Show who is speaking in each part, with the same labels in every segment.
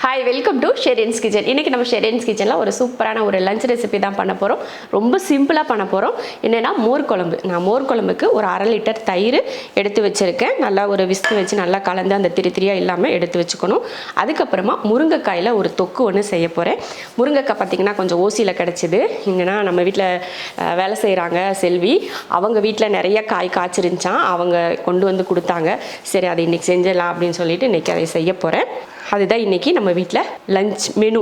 Speaker 1: Hi welcome to ஷெரியன்ஸ் kitchen இன்றைக்கி நம்ம ஷெரியன்ஸ் கிச்சனில் ஒரு சூப்பரான ஒரு லஞ்ச் ரெசிபி தான் பண்ண போகிறோம் ரொம்ப சிம்பிளாக பண்ண போகிறோம் என்னென்னா மோர் குழம்பு. நான் மோர் குழம்புக்கு ஒரு அரை லிட்டர் தயிர் எடுத்து வச்சுருக்கேன். நல்லா ஒரு விஸ்கு வச்சு நல்லா கலந்து அந்த திரி திரியாக இல்லாமல் எடுத்து வச்சுக்கணும். அதுக்கப்புறமா முருங்கைக்காயில் ஒரு தொக்கு ஒன்று செய்ய போகிறேன் முருங்கைக்காய் பார்த்திங்கன்னா கொஞ்சம் ஓசியில் கிடச்சிது. இங்கன்னா நம்ம வீட்டில் வேலை செய்கிறாங்க செல்வி. அவங்க வீட்டில் நிறைய காய் காய்ச்சிருந்துச்சான் அவங்க கொண்டு வந்து கொடுத்தாங்க. சரி அதை இன்றைக்கி செஞ்சிடலாம் அப்படின்னு சொல்லிட்டு இன்றைக்கி அதை செய்ய போகிறேன் அதுதான் இன்றைக்கி நம்ம வீட்டில் லஞ்ச் மெனு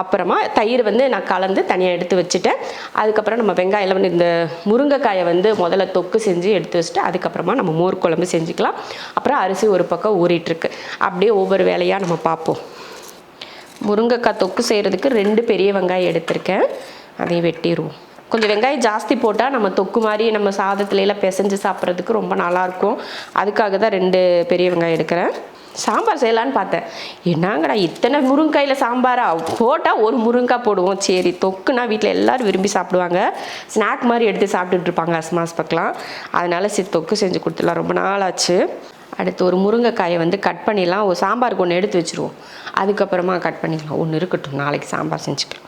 Speaker 1: அப்புறமா தயிர் வந்து நான் கலந்து தனியாக எடுத்து வச்சுட்டேன். அதுக்கப்புறம் நம்ம வெங்காயம் வந்து இந்த முருங்கைக்காயை வந்து முதல்ல தொக்கு செஞ்சு எடுத்து வச்சுட்டு அதுக்கப்புறமா நம்ம மோர் குழம்பு செஞ்சுக்கலாம். அப்புறம் அரிசி ஒரு பக்கம் ஊறிட்டுருக்கு. அப்படியே ஒவ்வொரு வேலையாக நம்ம பார்ப்போம். முருங்கைக்காய் தொக்கு செய்கிறதுக்கு ரெண்டு பெரிய வெங்காயம் எடுத்திருக்கேன். அதையும் வெட்டிடுவோம். கொஞ்சம் வெங்காயம் ஜாஸ்தி போட்டால் நம்ம தொக்கு மாதிரி நம்ம சாதத்துலலாம் பிசைஞ்சு சாப்பிட்றதுக்கு ரொம்ப நல்லாயிருக்கும் அதுக்காக தான் ரெண்டு பெரிய வெங்காயம் எடுக்கிறேன். சாம்பார் செய்யலான்னு பார்த்தேன். என்னங்கடா இத்தனை முருங்காயில் சாம்பாரா? போட்டால் ஒரு முருங்காய் போடுவோம். சரி தொக்குனா வீட்டில் எல்லோரும் விரும்பி சாப்பிடுவாங்க. ஸ்நாக் மாதிரி எடுத்து சாப்பிட்டுட்டு இருப்பாங்க அஸ்மாஸ் பக்கலாம் அதனால சரி தொக்கு செஞ்சு கொடுத்துடலாம். ரொம்ப நாள் ஆச்சு அடுத்து ஒரு முருங்கைக்காயை வந்து கட் பண்ணிடலாம். ஒரு சாம்பாருக்கு ஒன்று எடுத்து வச்சுருவோம். அதுக்கப்புறமா கட் பண்ணிக்கலாம். ஒன்று இருக்கட்டும். நாளைக்கு சாம்பார் செஞ்சுக்கலாம்.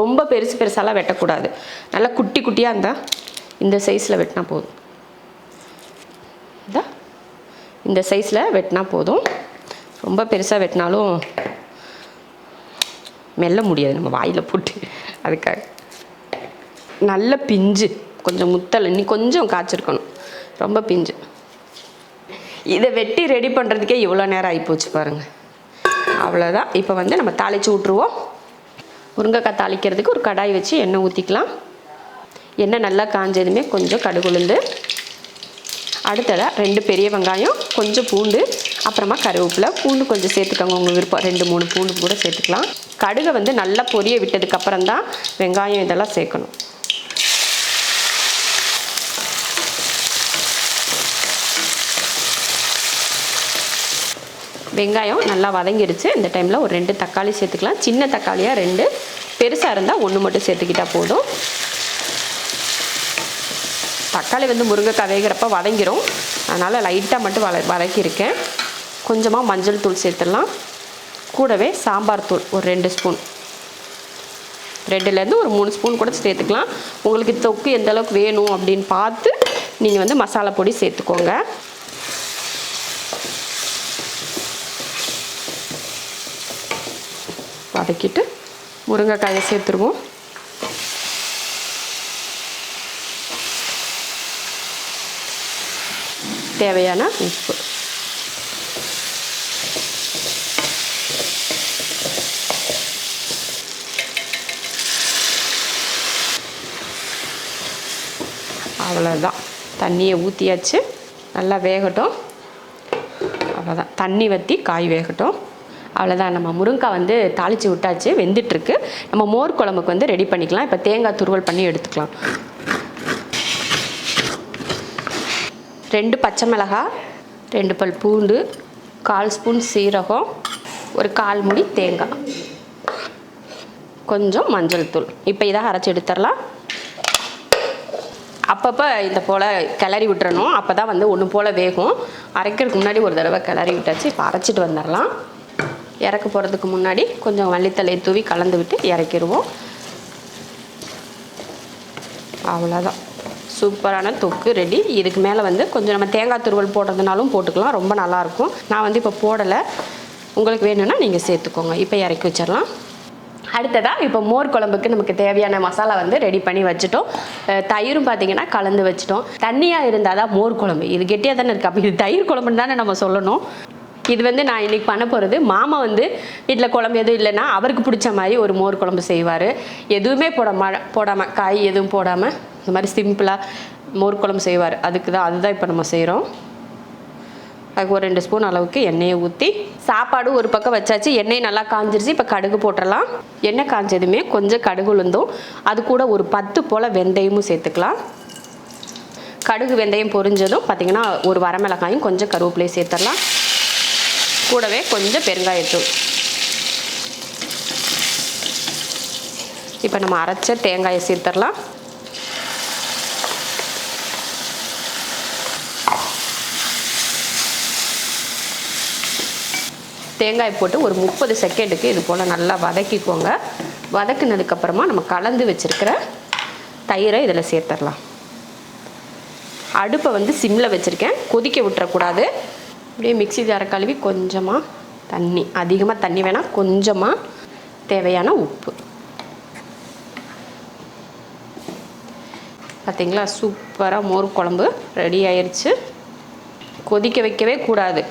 Speaker 1: ரொம்ப பெருசு பெருசாலாம் வெட்டக்கூடாது. நல்லா குட்டி குட்டியாக இருந்தால் இந்த சைஸில் வெட்டினா போதும். இதா இந்த சைஸில் வெட்டினா போதும். ரொம்ப பெருசாக வெட்டினாலும் மெல்ல முடியாது. நம்ம வாயில் போட்டு அதுக்காக. நல்ல பிஞ்சு. கொஞ்சம் முத்தல். இன்னி கொஞ்சம் காய்ச்சிருக்கணும். ரொம்ப பிஞ்சு. இதை வெட்டி ரெடி பண்ணுறதுக்கே இவ்வளோ நேரம் ஆகிப்போச்சு பாருங்கள் அவ்வளோதான் இப்போ வந்து நம்ம தாளித்து விட்ருவோம் முருங்கைக்காய் தாளிக்கிறதுக்கு ஒரு கடாய் வச்சு எண்ணெய் ஊற்றிக்கலாம் எண்ணெய் நல்லா காஞ்சதுமே கொஞ்சம் கடுகுளுந்து அடுத்ததாக ரெண்டு பெரிய வெங்காயம் கொஞ்சம் பூண்டு அப்புறமா கருவேப்பிலை. பூண்டு கொஞ்சம் சேர்த்துக்கோங்க உங்கள் விருப்பம். ரெண்டு மூணு பூண்டு கூட சேர்த்துக்கலாம். கடுகை வந்து நல்லா பொரிய விட்டதுக்கப்புறம் தான் வெங்காயம் இதெல்லாம் சேர்க்கணும். வெங்காயம் நல்லா வதங்கிடுச்சு இந்த டைமில் ஒரு ரெண்டு தக்காளி சேர்த்துக்கலாம். சின்ன தக்காளியாக ரெண்டு பெருசாக இருந்தால் ஒன்று மட்டும் சேர்த்துக்கிட்டால் போதும். தக்காளி வந்து முருங்கைக்காய் வேகிறப்ப வதங்கிரும். அதனால் லைட்டாக மட்டும் வத வதக்கியிருக்கேன். கொஞ்சமாக மஞ்சள் தூள் சேர்த்துடலாம். கூடவே சாம்பார் தூள் ஒரு ரெண்டு ஸ்பூன். ரெண்டுலேருந்து ஒரு மூணு ஸ்பூன் கூட சேர்த்துக்கலாம். உங்களுக்கு தொக்கு எந்த அளவுக்கு வேணும் அப்படின்னு பார்த்து நீங்கள் வந்து மசாலா பொடி சேர்த்துக்கோங்க. வதக்கிட்டு முருங்கைக்காயை சேர்த்துருவோம். தேவையான உப்பு. அவ்வளோதான் தண்ணியை ஊற்றியாச்சு நல்லா வேகட்டும். அவ்வளோதான் தண்ணி வற்றி காய் வேகட்டும். அவ்வளோதான் நம்ம முருங்காய் வந்து தாளித்து விட்டாச்சு வெந்துட்டுருக்கு நம்ம மோர் குழம்புக்கு வந்து ரெடி பண்ணிக்கலாம். இப்போ தேங்காய் துருவல் பண்ணி எடுத்துக்கலாம். ரெண்டு பச்சை மிளகாய் ரெண்டு பல் பூண்டு கால் ஸ்பூன் சீரகம் ஒரு கால் முடி தேங்காய். கொஞ்சம் மஞ்சள் தூள். இப்போ இதை அரைச்சி எடுத்துடலாம். அப்பப்போ இந்த போல் கிளறி விட்டுறணும். அப்போ தான் வந்து ஒன்று போல் வேகும். அரைக்கிறதுக்கு முன்னாடி ஒரு தடவை கிளறி விட்டாச்சு. இப்போ அரைச்சிட்டு வந்துடலாம். இறக்க போகிறதுக்கு முன்னாடி கொஞ்சம் மல்லித்தலையை தூவி கலந்து விட்டு இறக்கிடுவோம். அவ்வளோதான் சூப்பரான தொக்கு ரெடி. இதுக்கு மேலே வந்து கொஞ்சம் நம்ம தேங்காய் துருவல் போடுறதுனாலும் போட்டுக்கலாம். ரொம்ப நல்லாயிருக்கும். நான் வந்து இப்போ போடலை. உங்களுக்கு வேணும்னா நீங்கள் சேர்த்துக்கோங்க. இப்போ இறக்கி வச்சிடலாம். அடுத்ததாக இப்போ மோர் குழம்புக்கு நமக்கு தேவையான மசாலா வந்து ரெடி பண்ணி வச்சுட்டோம். தயிரும் பார்த்தீங்கன்னா கலந்து வச்சுட்டோம். தண்ணியாக இருந்தால் தான் மோர் குழம்பு. இது கெட்டியாக தானே இருக்குது அப்போ இது தயிர் குழம்புன்னு தானே நம்ம சொல்லணும். இது வந்து நான் இன்றைக்கி பண்ண போகிறது மாமா வந்து வீட்டில் குழம்பு எதுவும் இல்லைன்னா அவருக்கு பிடிச்ச மாதிரி ஒரு மோர் குழம்பு செய்வார். எதுவுமே போட போடாமல் காய் எதுவும் போடாமல் இந்த மாதிரி சிம்பிளாக மோர் குழம்பு செய்வார். அதுக்கு தான் அதுதான் இப்போ நம்ம செய்கிறோம் அதுக்கு ஒரு ரெண்டு ஸ்பூன் அளவுக்கு எண்ணெயை ஊற்றி சாப்பாடு ஒரு பக்கம் வச்சாச்சு எண்ணெய் நல்லா காஞ்சிருச்சு இப்போ கடுகு போட்டுடலாம் எண்ணெய் காஞ்சதுமே கொஞ்சம் கடுகு உளுந்தும் அது கூட ஒரு பத்து போல் வெந்தயமும் சேர்த்துக்கலாம். கடுகு வெந்தயம் பொரிஞ்சதும் பார்த்திங்கன்னா ஒரு வரமிளகாயும் கொஞ்சம் கருவேப்பிலையும் சேர்த்துடலாம். கூடவே கொஞ்சம் பெருங்காயத்தூள். இப்போ நம்ம அரைச்ச தேங்காயை சேர்த்துடலாம். தேங்காய் போட்டு ஒரு முப்பது செகண்டுக்கு இது போல் நல்லா வதக்கிக்கோங்க. வதக்குனதுக்கப்புறமா நம்ம கலந்து வச்சுருக்கிற தயிரை இதில் சேர்த்துடலாம். அடுப்பை வந்து சிம்மில் வச்சுருக்கேன். கொதிக்க விட்டுறக்கூடாது. அப்படியே மிக்ஸி ஜார கழுவி கொஞ்சமாக தண்ணி அதிகமாக தண்ணி வேணால் கொஞ்சமாக தேவையான உப்பு. பார்த்தீங்களா சூப்பராக மோர் குழம்பு ரெடி ஆயிடுச்சு கொதிக்க வைக்கவே கூடாது.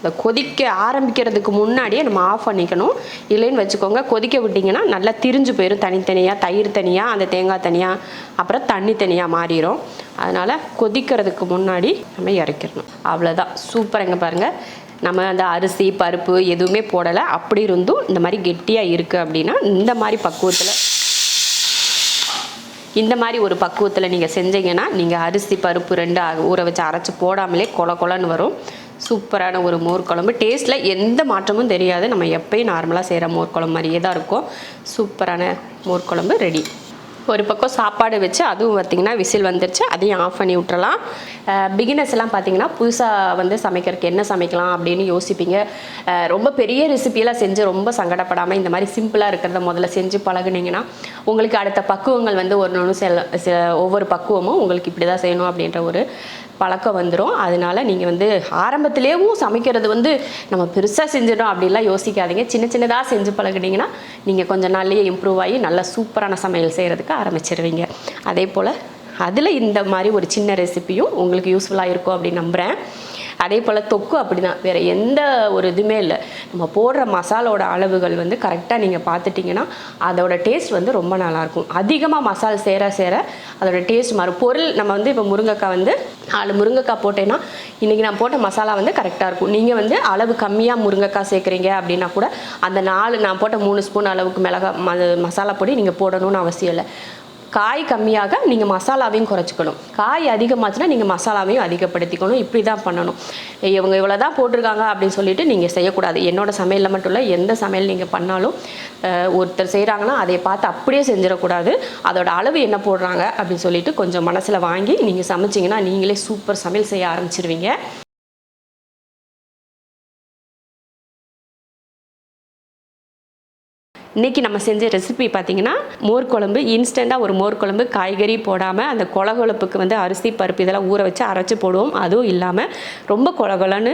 Speaker 1: இந்த கொதிக்க ஆரம்பிக்கிறதுக்கு முன்னாடியே நம்ம ஆஃப் பண்ணிக்கணும். இல்லைன்னு வச்சுக்கோங்க கொதிக்க விட்டிங்கன்னா நல்லா திரிஞ்சு போயிடும் தனித்தனியாக தயிர் தனியாக அந்த தேங்காய் தனியாக அப்புறம் தண்ணி தனியாக மாறிடும் அதனால் கொதிக்கிறதுக்கு முன்னாடி நம்ம இறக்கிடணும். அவ்வளோதான் சூப்பராங்க பாருங்கள் நம்ம அந்த அரிசி பருப்பு எதுவுமே போடலை. அப்படி இருந்தும் இந்த மாதிரி கெட்டியாக இருக்குது அப்படின்னா இந்த மாதிரி பக்குவத்தில் இந்த மாதிரி ஒரு பக்குவத்தில் நீங்கள் செஞ்சீங்கன்னா நீங்கள் அரிசி பருப்பு ரெண்டு ஊற வச்சு அரைச்சி போடாமலே கொல கொலன்னு வரும். சூப்பரான ஒரு மோர் குழம்பு. டேஸ்ட்டில் எந்த மாற்றமும் தெரியாது. நம்ம எப்பயும் நார்மலாக செய்கிற மோர் குழம்பு மாதிரியே தான் இருக்கும். சூப்பரான மோர் குழம்பு ரெடி ஒரு பக்கம் சாப்பாடு வச்சு அதுவும் பார்த்திங்கன்னா விசில் வந்துருச்சு அதையும் ஆஃப் பண்ணி விட்டுறலாம். பிகினர்ஸ் எல்லாம் பார்த்தீங்கன்னா புதுசாக வந்து சமைக்கிறதுக்கு என்ன சமைக்கலாம் அப்படின்னு யோசிப்பீங்க. ரொம்ப பெரிய ரெசிபியெல்லாம் செஞ்சு ரொம்ப சங்கடப்படாமல் இந்த மாதிரி சிம்பிளாக இருக்கிறத முதல்ல செஞ்சு பழகுனீங்கன்னா உங்களுக்கு அடுத்த பக்குவங்கள் வந்து ஒரு ஒன்று செல்ல ஒவ்வொரு பக்குவமும் உங்களுக்கு இப்படி தான் செய்யணும் அப்படின்ற ஒரு பழக்கம் வந்துடும் அதனால நீங்கள் வந்து ஆரம்பத்திலேயும் சமைக்கிறது வந்து நம்ம பெருசாக செஞ்சிடும் அப்படிலாம் யோசிக்காதீங்க. சின்ன சின்னதாக செஞ்சு பழகினீங்கன்னா நீங்கள் கொஞ்ச நாள்லேயே இம்ப்ரூவ் ஆகி நல்லா சூப்பரான சமையல் செய்கிறதுக்கு ஆரம்பிச்சிருவீங்க. அதே போல் அதில் இந்த மாதிரி ஒரு சின்ன ரெசிபியும் உங்களுக்கு யூஸ்ஃபுல்லாக இருக்கும் அப்படின்னு நம்புகிறேன் அதே போல் தொக்கு அப்படி தான் வேறு எந்த ஒரு இதுவுமே இல்லை. நம்ம போடுற மசாலோட அளவுகள் வந்து கரெக்டாக நீங்கள் பார்த்துட்டிங்கன்னா அதோட டேஸ்ட் வந்து ரொம்ப நல்லாயிருக்கும். அதிகமாக மசால் சேர சேர அதோட டேஸ்ட் மாறும். பொருள் நம்ம வந்து இப்போ முருங்கைக்காய் வந்து நாலு முருங்கைக்காய் போட்டேன்னா இன்றைக்கி நான் போட்ட மசாலா வந்து கரெக்டாக இருக்கும். நீங்கள் வந்து அளவு கம்மியாக முருங்கைக்காய் சேர்க்குறீங்க அப்படின்னா கூட அந்த நாலு நான் போட்ட மூணு ஸ்பூன் அளவுக்கு மிளகா மசாலா பொடி நீங்கள் போடணும்னு அவசியம் இல்லை. காய் கம்மியாக நீங்கள் மசாலாவையும் குறைச்சிக்கணும். காய் அதிகமாச்சுன்னா நீங்கள் மசாலாவையும் அதிகப்படுத்திக்கணும். இப்படி தான் பண்ணணும். இவங்க இவ்வளோ தான் போட்டிருக்காங்க அப்படின்னு சொல்லிட்டு நீங்கள் செய்யக்கூடாது. என்னோடய சமையலில் மட்டும் இல்லை எந்த சமையல் நீங்கள் பண்ணாலும் ஒருத்தர் செய்கிறாங்கன்னா அதை பார்த்து அப்படியே செஞ்சிடக்கூடாது. அதோட அளவு என்ன போடுறாங்க அப்படின்னு சொல்லிட்டு கொஞ்சம் மனசில் வாங்கி நீங்கள் சமைச்சிங்கன்னா நீங்களே சூப்பர் சமையல் செய்ய ஆரம்பிச்சிருவீங்க. இன்றைக்கி நம்ம செஞ்ச ரெசிபி பார்த்தீங்கன்னா மோர் குழம்பு இன்ஸ்டண்ட்டாக ஒரு மோர் குழம்பு காய்கறி போடாமல் அந்த கொலகொலப்புக்கு வந்து அரிசி பருப்பு இதெல்லாம் ஊற வச்சு அரைச்சி போடுவோம். அதுவும் இல்லாமல் ரொம்ப கொலகொலன்னு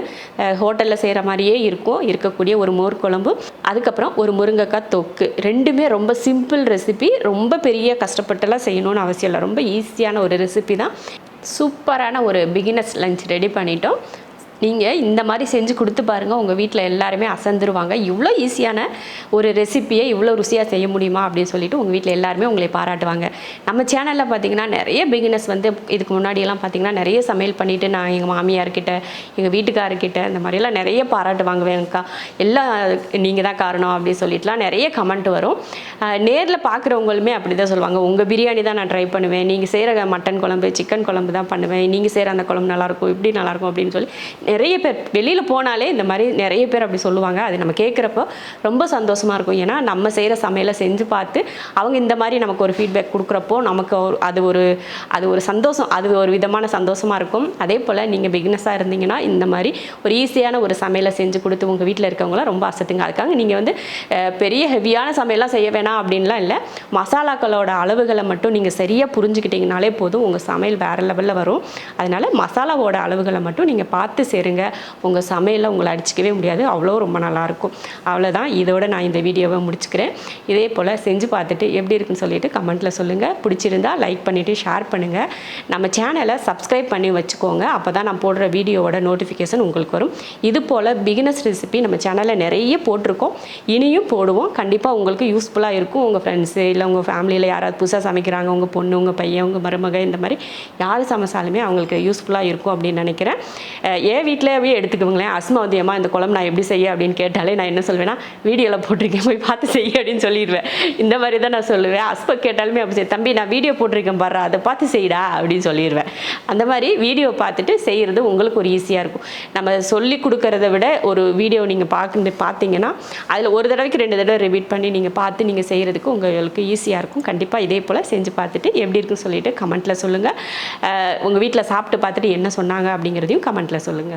Speaker 1: ஹோட்டலில் செய்கிற மாதிரியே இருக்கும். இருக்கக்கூடிய ஒரு மோர் குழம்பு. அதுக்கப்புறம் ஒரு முருங்கைக்காய் தொக்கு. ரெண்டுமே ரொம்ப சிம்பிள் ரெசிபி ரொம்ப பெரிய கஷ்டப்பட்டுலாம் செய்யணும்னு அவசியம் இல்லை. ரொம்ப ஈஸியான ஒரு ரெசிபி தான். சூப்பரான ஒரு பிகினர்ஸ் லஞ்ச் ரெடி பண்ணிட்டோம். நீங்கள் இந்த மாதிரி செஞ்சு கொடுத்து பாருங்கள் உங்கள் வீட்டில் எல்லாருமே அசந்துருவாங்க. இவ்வளோ ஈஸியான ஒரு ரெசிப்பியை இவ்வளோ ருசியாக செய்ய முடியுமா அப்படின்னு சொல்லிட்டு உங்கள் வீட்டில் எல்லாருமே உங்களை பாராட்டுவாங்க. நம்ம சேனலில் பார்த்தீங்கன்னா நிறைய பிகினர்ஸ் வந்து இதுக்கு முன்னாடியெல்லாம் பார்த்தீங்கன்னா நிறைய சமையல் பண்ணிவிட்டு நான் எங்கள் மாமியார்கிட்ட எங்கள் வீட்டுக்காரர்கிட்ட இந்த மாதிரிலாம் நிறைய பாராட்டு வாங்குவேன்க்கா எல்லாம் நீங்கள் தான் காரணம் அப்படின்னு சொல்லிட்டுலாம் நிறைய கமெண்ட் வரும். நேரில் பார்க்குறவங்களுமே அப்படி தான் சொல்லுவாங்க. உங்கள் பிரியாணி தான் நான் ட்ரை பண்ணுவேன். நீங்கள் செய்கிற மட்டன் குழம்பு சிக்கன் குழம்பு தான் பண்ணுவேன். நீங்கள் செய்கிற அந்த குழம்பு நல்லாயிருக்கும் இப்படி நல்லாயிருக்கும் அப்படின்னு சொல்லி நிறைய பேர் வெளியில் போனாலே இந்த மாதிரி நிறைய பேர் அப்படி சொல்லுவாங்க. அது நம்ம கேட்குறப்போ ரொம்ப சந்தோஷமாக இருக்கும். ஏன்னா நம்ம செய்கிற சமையலை செஞ்சு பார்த்து அவங்க இந்த மாதிரி நமக்கு ஒரு ஃபீட்பேக் கொடுக்குறப்போ நமக்கு ஒரு அது ஒரு அது ஒரு சந்தோஷம் அது ஒரு விதமான சந்தோஷமாக இருக்கும். அதே போல் நீங்கள் பிக்னஸாக இருந்தீங்கன்னா இந்த மாதிரி ஒரு ஈஸியான ஒரு சமையலை செஞ்சு கொடுத்து உங்கள் வீட்டில் இருக்கவங்களாம் ரொம்ப அசத்துங்க அதுக்காக நீங்கள் வந்து பெரிய ஹெவியான சமையலாம் செய்ய வேணாம் அப்படின்லாம் இல்லை. மசாலாக்களோட அளவுகளை மட்டும் நீங்கள் சரியாக புரிஞ்சுக்கிட்டீங்கனாலே போதும். உங்கள் சமையல் வேறு லெவலில் வரும். அதனால் மசாலாவோட அளவுகளை மட்டும் நீங்கள் பார்த்து சேருங்க. உங்கள் சமையலில் உங்களை அடிச்சிக்கவே முடியாது. அவ்வளோ ரொம்ப நல்லாயிருக்கும். அவ்வளோதான் இதோட நான் இந்த வீடியோவை முடிச்சுக்கிறேன். இதே போல் செஞ்சு பார்த்துட்டு எப்படி இருக்குன்னு சொல்லிட்டு கமெண்ட்டில் சொல்லுங்கள் பிடிச்சிருந்தா லைக் பண்ணிவிட்டு ஷேர் பண்ணுங்கள் நம்ம சேனலை சப்ஸ்கிரைப் பண்ணி வச்சுக்கோங்க. அப்போ தான் நான் போடுற வீடியோவோட நோட்டிஃபிகேஷன் உங்களுக்கு வரும். இது போல் பிகினஸ் ரெசிபி நம்ம சேனலில் நிறைய போட்டிருக்கோம். இனியும் போடுவோம். கண்டிப்பாக உங்களுக்கு யூஸ்ஃபுல்லாக இருக்கும். உங்கள் ஃப்ரெண்ட்ஸு இல்லை உங்கள் ஃபேமிலியில் யாராவது புதுசாக சமைக்கிறாங்க. உங்கள் பொண்ணு உங்கள் பையன் உங்கள் மருமக இந்த மாதிரி யார் சமைச்சாலுமே அவங்களுக்கு யூஸ்ஃபுல்லாக இருக்கும் அப்படின்னு நினைக்கிறேன். ஏ வீட்டிலேயே எடுத்துக்குவங்களேன். அஸ்மா வந்து ஏமா இந்த குழம்பு நான் எப்படி செய்ய அப்படின்னு கேட்டாலே நான் என்ன சொல்வேன்னா வீடியோவில் போட்டிருக்கேன் போய் பார்த்து செய்ய அப்படின்னு சொல்லிடுவேன். இந்த மாதிரி தான் நான் சொல்லுவேன். அஸ்பா கேட்டாலுமே அப்படி செய்ய தம்பி நான் வீடியோ போட்டிருக்கேன் பாரு அதை பார்த்து செய்டா அப்படின்னு சொல்லிடுவேன். அந்த மாதிரி வீடியோ பார்த்துட்டு செய்கிறது உங்களுக்கு ஒரு ஈஸியாக இருக்கும். நம்ம சொல்லி கொடுக்கறத விட ஒரு வீடியோ நீங்கள் பார்க்க பார்த்தீங்கன்னா அதில் ஒரு தடவைக்கு ரெண்டு தடவை ரிப்பீட் பண்ணி நீங்கள் பார்த்து நீங்கள் செய்கிறதுக்கு உங்களுக்கு ஈஸியாக இருக்கும். கண்டிப்பாக இதே போல் செஞ்சு பார்த்துட்டு எப்படி இருக்குன்னு சொல்லிட்டு கமெண்ட்டில் சொல்லுங்கள் உங்கள் வீட்டில் சாப்பிட்டு பார்த்துட்டு என்ன சொன்னாங்க அப்படிங்கிறதையும் கமெண்ட்டில் சொல்லுங்கள்